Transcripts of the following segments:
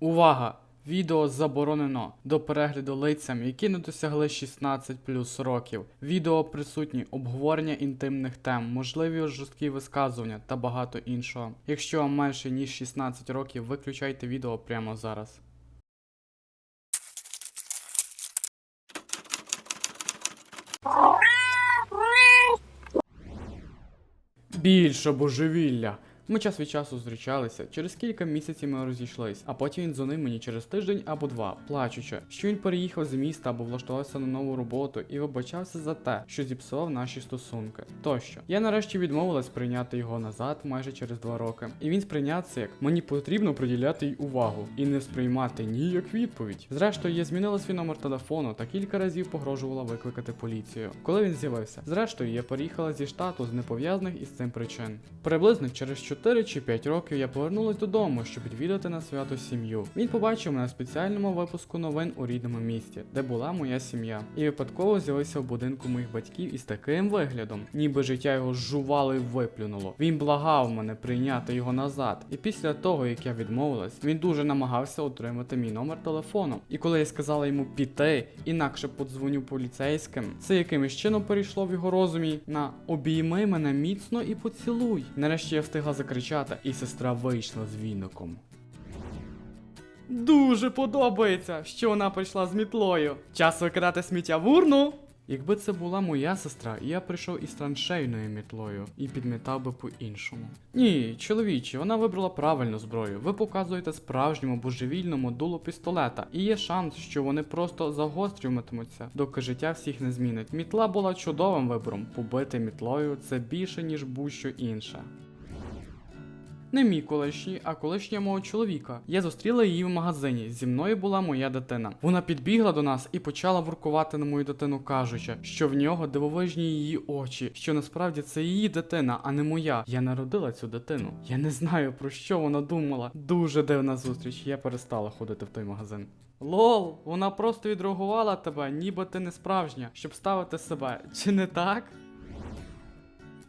Увага! Відео заборонено до перегляду лицям, які не досягли 16 плюс років. Відео присутні обговорення інтимних тем, можливі жорсткі висказування та багато іншого. Якщо вам менше ніж 16 років, виключайте відео прямо зараз. Більше божевілля. Ми час від часу зустрічалися, через кілька місяців ми розійшлись, а потім він дзвонив мені через тиждень або два, плачучи, що він переїхав з міста або влаштувався на нову роботу і вибачався за те, що зіпсував наші стосунки. Тощо. Я нарешті відмовилась прийняти його назад майже через два роки. І він сприйняв це як мені потрібно приділяти й увагу і не сприймати ні як відповідь. Зрештою, я змінила свій номер телефону та кілька разів погрожувала викликати поліцію. Коли він з'явився, зрештою, я переїхала зі штату з непов'язаних із цим причин. Приблизно через 4 чи 5 років я повернулась додому, щоб відвідати на свято сім'ю. Він побачив мене в спеціальному випуску новин у рідному місті, де була моя сім'я, і випадково з'явився в будинку моїх батьків із таким виглядом, ніби життя його жувало і виплюнуло. Він благав мене прийняти його назад. І після того, як я відмовилась, він дуже намагався отримати мій номер телефону. І коли я сказала йому піти, інакше подзвоню поліцейським, це якимось чином перейшло в його розумі на обійми мене міцно і поцілуй. Нарешті я встигла закричати, і сестра вийшла з віником. Дуже подобається, що вона прийшла з мітлою. Час викидати сміття в урну. Якби це була моя сестра, я прийшов із траншейною мітлою і підмітав би по-іншому. Ні, чоловіче, вона вибрала правильну зброю. Ви показуєте справжньому божевільному дуло пістолета, і є шанс, що вони просто загострюватимуться, доки життя всіх не змінить. Мітла була чудовим вибором. Побити мітлою це більше, ніж будь-що інше. Не мій колишній, а колишня мого чоловіка. Я зустріла її в магазині. Зі мною була моя дитина. Вона підбігла до нас і почала воркувати на мою дитину, кажучи, що в нього дивовижні її очі, що насправді це її дитина, а не моя. Я народила цю дитину. Я не знаю про що вона думала. Дуже дивна зустріч. Я перестала ходити в той магазин. Лол, вона просто відреагувала тебе, ніби ти не справжня, щоб ставити себе. Чи не так?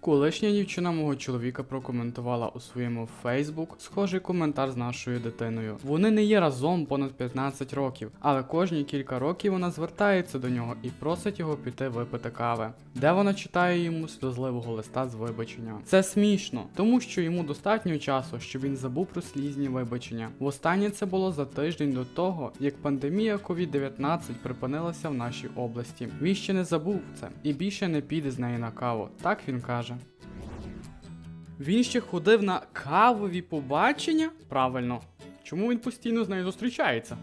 Колишня дівчина мого чоловіка прокоментувала у своєму Фейсбук схожий коментар з нашою дитиною. Вони не є разом понад 15 років, але кожні кілька років вона звертається до нього і просить його піти випити кави, де вона читає йому сльозливого листа з вибачення. Це смішно, тому що йому достатньо часу, щоб він забув про слізні вибачення. Востаннє це було за тиждень до того, як пандемія COVID-19 припинилася в нашій області. Він ще не забув це і більше не піде з неї на каву. Так він каже. Він ще ходив на кавові побачення? Правильно. Чому він постійно з нею зустрічається?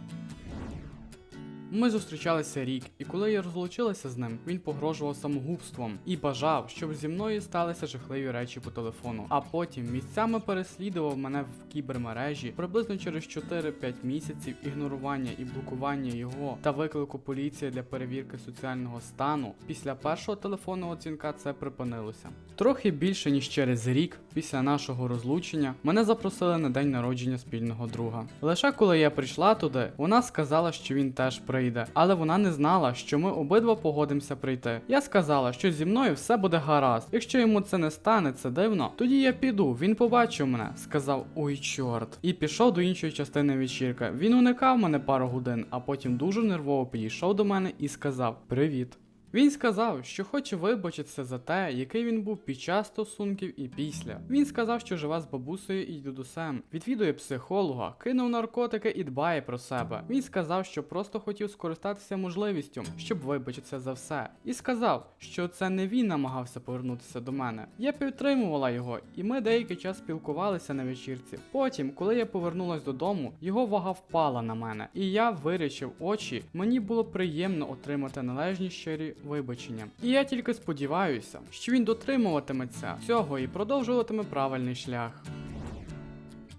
Ми зустрічалися рік, і коли я розлучилася з ним, він погрожував самогубством і бажав, щоб зі мною сталися жахливі речі по телефону. А потім місцями переслідував мене в кібермережі приблизно через 4-5 місяців ігнорування і блокування його та виклику поліції для перевірки соціального стану. Після першого телефонного дзвінка це припинилося. Трохи більше ніж через рік після нашого розлучення мене запросили на день народження спільного друга. Лише коли я прийшла туди, вона сказала, що він теж прийде, але вона не знала, що ми обидва погодимося прийти. Я сказала, що зі мною все буде гаразд. Якщо йому це не стане, це дивно, тоді я піду. Він побачив мене, сказав ой, чорт, і пішов до іншої частини вечірки. Він уникав мене пару годин, а потім дуже нервово підійшов до мене і сказав Привіт. Він сказав, що хоче вибачитися за те, який він був під час стосунків і після. Він сказав, що живе з бабусею і дідусем, відвідує психолога, кинув наркотики і дбає про себе. Він сказав, що просто хотів скористатися можливістю, щоб вибачитися за все. І сказав, що це не він намагався повернутися до мене. Я підтримувала його, і ми деякий час спілкувалися на вечірці. Потім, коли я повернулась додому, його вага впала на мене, і я вирішив очі. Мені було приємно отримати належні щирі вибачення. І я тільки сподіваюся, що він дотримуватиметься цього і продовжуватиме правильний шлях.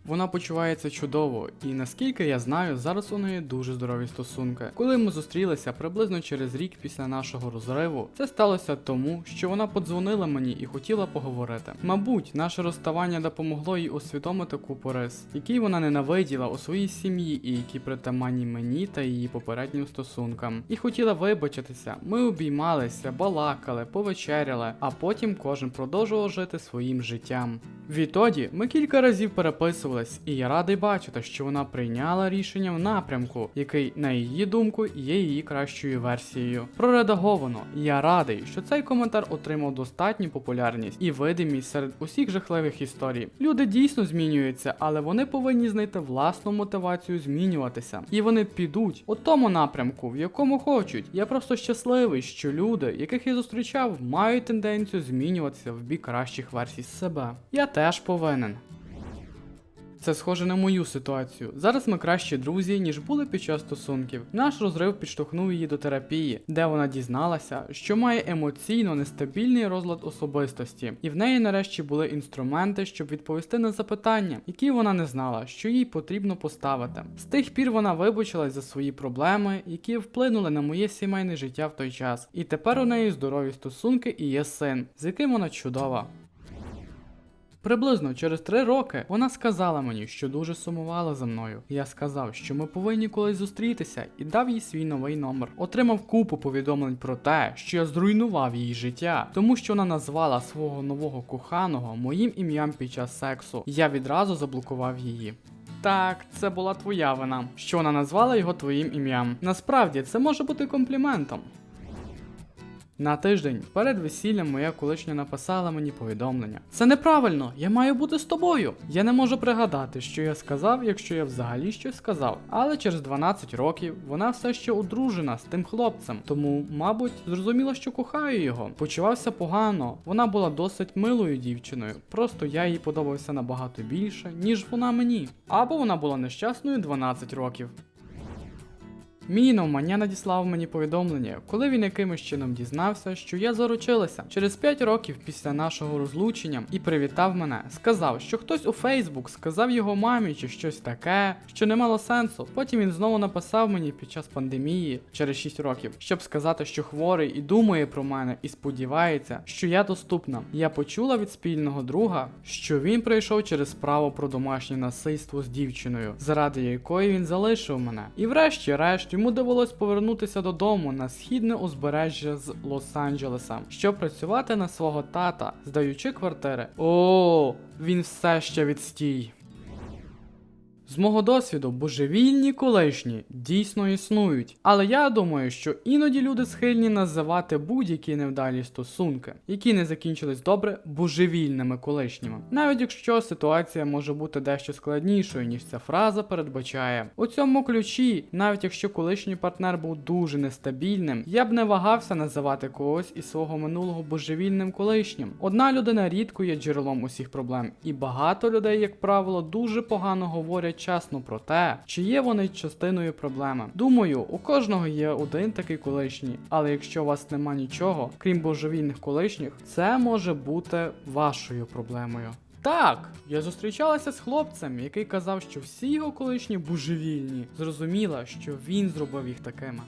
Вона почувається чудово, і наскільки я знаю, зараз у неї дуже здорові стосунки. Коли ми зустрілися приблизно через рік після нашого розриву, це сталося тому, що вона подзвонила мені і хотіла поговорити. Мабуть, наше розставання допомогло їй усвідомити купу рис, які вона ненавиділа у своїй сім'ї і які притаманні мені та її попереднім стосункам. І хотіла вибачитися. Ми обіймалися, балакали, повечеряли, а потім кожен продовжував жити своїм життям. Відтоді ми кілька разів переписувалися залишилась, і я радий бачити, що вона прийняла рішення в напрямку, який, на її думку, є її кращою версією. Проредаговано. Я радий, що цей коментар отримав достатню популярність і видимість серед усіх жахливих історій. Люди дійсно змінюються, але вони повинні знайти власну мотивацію змінюватися. І вони підуть у тому напрямку, в якому хочуть. Я просто щасливий, що люди, яких я зустрічав, мають тенденцію змінюватися в бік кращих версій себе. Я теж повинен. Це схоже на мою ситуацію. Зараз ми кращі друзі, ніж були під час стосунків. Наш розрив підштовхнув її до терапії, де вона дізналася, що має емоційно нестабільний розлад особистості, і в неї нарешті були інструменти, щоб відповісти на запитання, які вона не знала, що їй потрібно поставити. З тих пір вона вибачилась за свої проблеми, які вплинули на моє сімейне життя в той час. І тепер у неї здорові стосунки і є син, з яким вона чудова. Приблизно через три роки вона сказала мені, що дуже сумувала за мною. Я сказав, що ми повинні колись зустрітися, і дав їй свій новий номер. Отримав купу повідомлень про те, що я зруйнував її життя, тому що вона назвала свого нового коханого моїм ім'ям під час сексу. Я відразу заблокував її. Так, це була твоя вина, що вона назвала його твоїм ім'ям. Насправді це може бути компліментом. На тиждень перед весіллям моя колишня написала мені повідомлення. Це неправильно, я маю бути з тобою. Я не можу пригадати, що я сказав, якщо я взагалі щось сказав. Але через 12 років вона все ще одружена з тим хлопцем, тому, мабуть, зрозуміла, що кохаю його. Почувався погано. Вона була досить милою дівчиною. Просто я їй подобався набагато більше, ніж вона мені. Або вона була нещасною 12 років. Мій навмання надіслав мені повідомлення, коли він якимось чином дізнався, що я заручилася через 5 років після нашого розлучення і привітав мене. Сказав, що хтось у Фейсбук сказав його мамі чи щось таке, що не мало сенсу. Потім він знову написав мені під час пандемії через 6 років, щоб сказати, що хворий і думає про мене, і сподівається, що я доступна. Я почула від спільного друга, що він прийшов через справу про домашнє насильство з дівчиною, заради якої він залишив мене. І врешті-решт йому довелось повернутися додому на східне узбережжя з Лос-Анджелеса, щоб працювати на свого тата, здаючи квартири. О, він все ще відстій. З мого досвіду, божевільні колишні дійсно існують, але я думаю, що іноді люди схильні називати будь-які невдалі стосунки, які не закінчились добре, божевільними колишніми, навіть якщо ситуація може бути дещо складнішою, ніж ця фраза передбачає. У цьому ключі, навіть якщо колишній партнер був дуже нестабільним, я б не вагався називати когось із свого минулого божевільним колишнім. Одна людина рідко є джерелом усіх проблем, і багато людей, як правило, дуже погано говорять чесно про те, чи є вони частиною проблеми. Думаю, у кожного є один такий колишній, але якщо у вас нема нічого, крім божевільних колишніх, це може бути вашою проблемою. Так, я зустрічалася з хлопцем, який казав, що всі його колишні божевільні. Зрозуміла, що він зробив їх такими.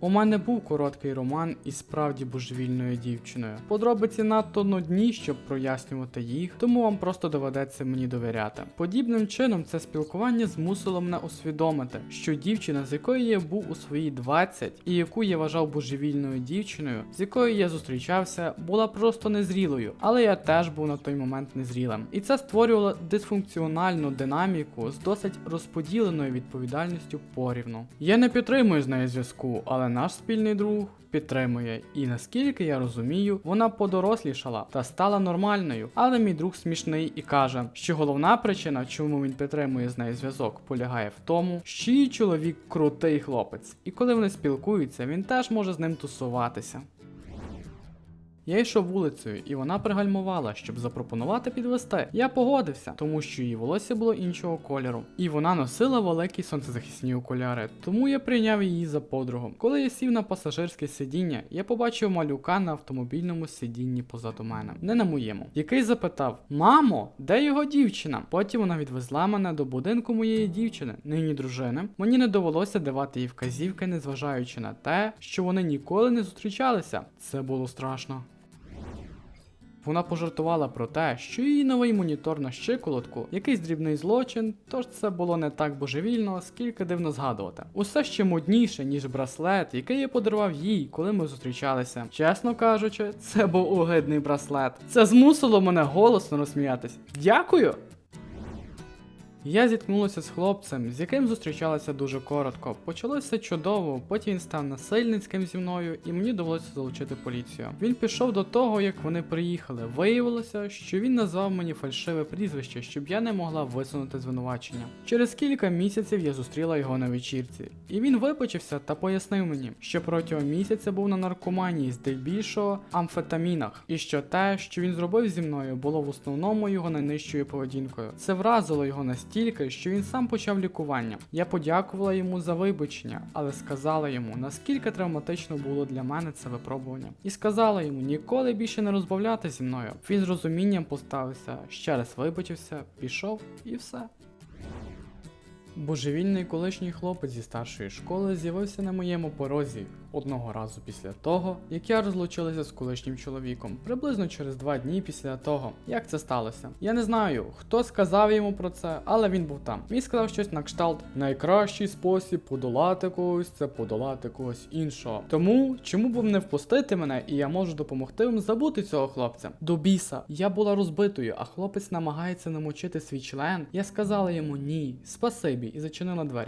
У мене був короткий роман із справді божевільною дівчиною. Подробиці надто нудні, щоб прояснювати їх, тому вам просто доведеться мені довіряти. Подібним чином, це спілкування змусило мене усвідомити, що дівчина, з якою я був у свої 20 і яку я вважав божевільною дівчиною, з якою я зустрічався, була просто незрілою, але я теж був на той момент незрілим. І це створювало дисфункціональну динаміку з досить розподіленою відповідальністю порівну. Я не підтримую з нею зв'язку, але наш спільний друг підтримує. І наскільки я розумію, вона подорослішала та стала нормальною. Але мій друг смішний і каже, що головна причина, чому він підтримує з нею зв'язок, полягає в тому, що її чоловік крутий хлопець, і коли вони спілкуються, він теж може з ним тусуватися. Я йшов вулицею, і вона пригальмувала, щоб запропонувати підвести. Я погодився, тому що її волосся було іншого кольору, і вона носила великі сонцезахисні окуляри, тому я прийняв її за подругу. Коли я сів на пасажирське сидіння, я побачив малюка на автомобільному сидінні позаду мене, не на моєму, який запитав: Мамо, де його дівчина? Потім вона відвезла мене до будинку моєї дівчини, нині дружини. Мені не довелося давати їй вказівки, незважаючи на те, що вони ніколи не зустрічалися. Це було страшно. Вона пожартувала про те, що її новий монітор на щиколотку якийсь дрібний злочин, тож це було не так божевільно, скільки дивно згадувати. Усе ще модніше, ніж браслет, який я подарував їй, коли ми зустрічалися. Чесно кажучи, це був огидний браслет. Це змусило мене голосно розсміятись. Дякую! Я зіткнулася з хлопцем, з яким зустрічалася дуже коротко. Почалося чудово, потім він став насильницьким зі мною, і мені довелося залучити поліцію. Він пішов до того, як вони приїхали. Виявилося, що він назвав мені фальшиве прізвище, щоб я не могла висунути звинувачення. Через кілька місяців я зустріла його на вечірці, і він вибачився та пояснив мені, що протягом місяця був на наркоманії здебільшого амфетамінах, і що те, що він зробив зі мною, було в основному його найнижчою поведінкою. Це вразило його настільки, що він сам почав лікування. Я подякувала йому за вибачення, але сказала йому, наскільки травматично було для мене це випробування. І сказала йому ніколи більше не розбавляти зі мною. Він з розумінням поставився, ще раз вибачився, пішов і все. Божевільний колишній хлопець зі старшої школи з'явився на моєму порозі одного разу після того, як я розлучилася з колишнім чоловіком, приблизно через два дні після того, як це сталося. Я не знаю, хто сказав йому про це, але він був там. Він сказав щось на кшталт: найкращий спосіб подолати когось це подолати когось іншого. Тому чому б не впустити мене, і я можу допомогти вам забути цього хлопця? До біса, я була розбитою, а хлопець намагається намочити свій член. Я сказала йому ні, спасибі, і зачинила двері.